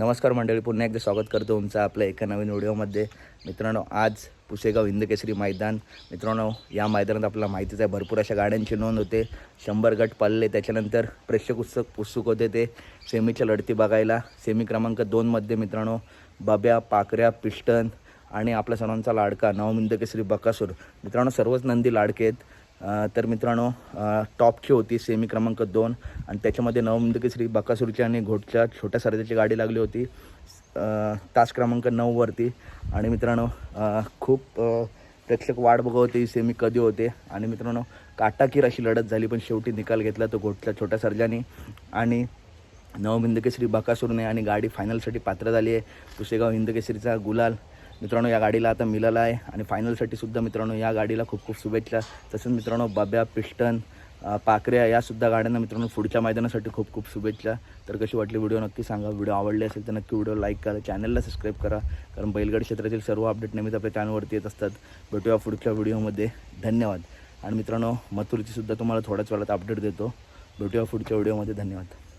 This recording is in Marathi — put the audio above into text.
नमस्कार मंडळी पुन्हा एकदा स्वागत करतो तुमचं आपल्या एका नवीन व्हिडिओमध्ये. मित्रांनो आज पुसेगाव हिंदकेसरी मैदान. मित्रांनो या मैदानात आपल्याला माहितीच आहे भरपूर अशा गाड्यांची नोंद होते. शंभर गट पडले त्याच्यानंतर प्रेक्षक उत्सुक उत्सुक होते ते. सेमीच्या लढती बघायला. सेमी क्रमांक दोनमध्ये मित्रांनो बब्या पाकऱ्या पिष्टन आणि आपल्या सर्वांचा लाडका नवमिंदकेसरी बकासूर. मित्रांनो सर्वच नंदी लाडके आहेत. तर मित्रांनो टॉपची होती सेमी क्रमांक दोन. आणि त्याच्यामध्ये नवमिंदकेसरी बकासूरची आणि घोटच्या छोट्या सर्जाची गाडी लागली होती. तास क्रमांक नऊवरती आणि मित्रांनो खूप प्रेक्षक वाट बघत होते सेमी कधी होते. आणि मित्रांनो काटाकीर अशी लढत झाली पण शेवटी निकाल घेतला तो घोटच्या छोट्या सर्जानी आणि नवमिंदकेसरी बकासूरने आणि गाडी फायनलसाठी पात्र झाली आहे. पुसेगाव हिंदकेसरीचा गुलाल. मित्रांनो या गाडीला आता मिळाला आहे आणि फायनलसाठी सुद्धा मित्रांनो या गाडीला खूप खूप शुभेच्छा. तसंच मित्रांनो बाब्या पिस्टन पाकऱ्या यासुद्धा गाड्यांना मित्रांनो पुढच्या मैदानासाठी खूप खूप शुभेच्छा. तर कशी वाटली व्हिडिओ नक्की सांगा. व्हिडिओ आवडले असेल तर नक्की व्हिडिओ लाईक करा चॅनलला सबस्क्राईब करा. कारण बैलगाडी क्षेत्रातील सर्व अपडेट नेहमीच आपल्या चॅनलवरती येत असतात. भेटूया पुढच्या व्हिडिओमध्ये. धन्यवाद. आणि मित्रांनो मथुरची सुद्धा तुम्हाला थोड्याच वेळात अपडेट देतो. भेटूया पुढच्या व्हिडिओमध्ये. धन्यवाद.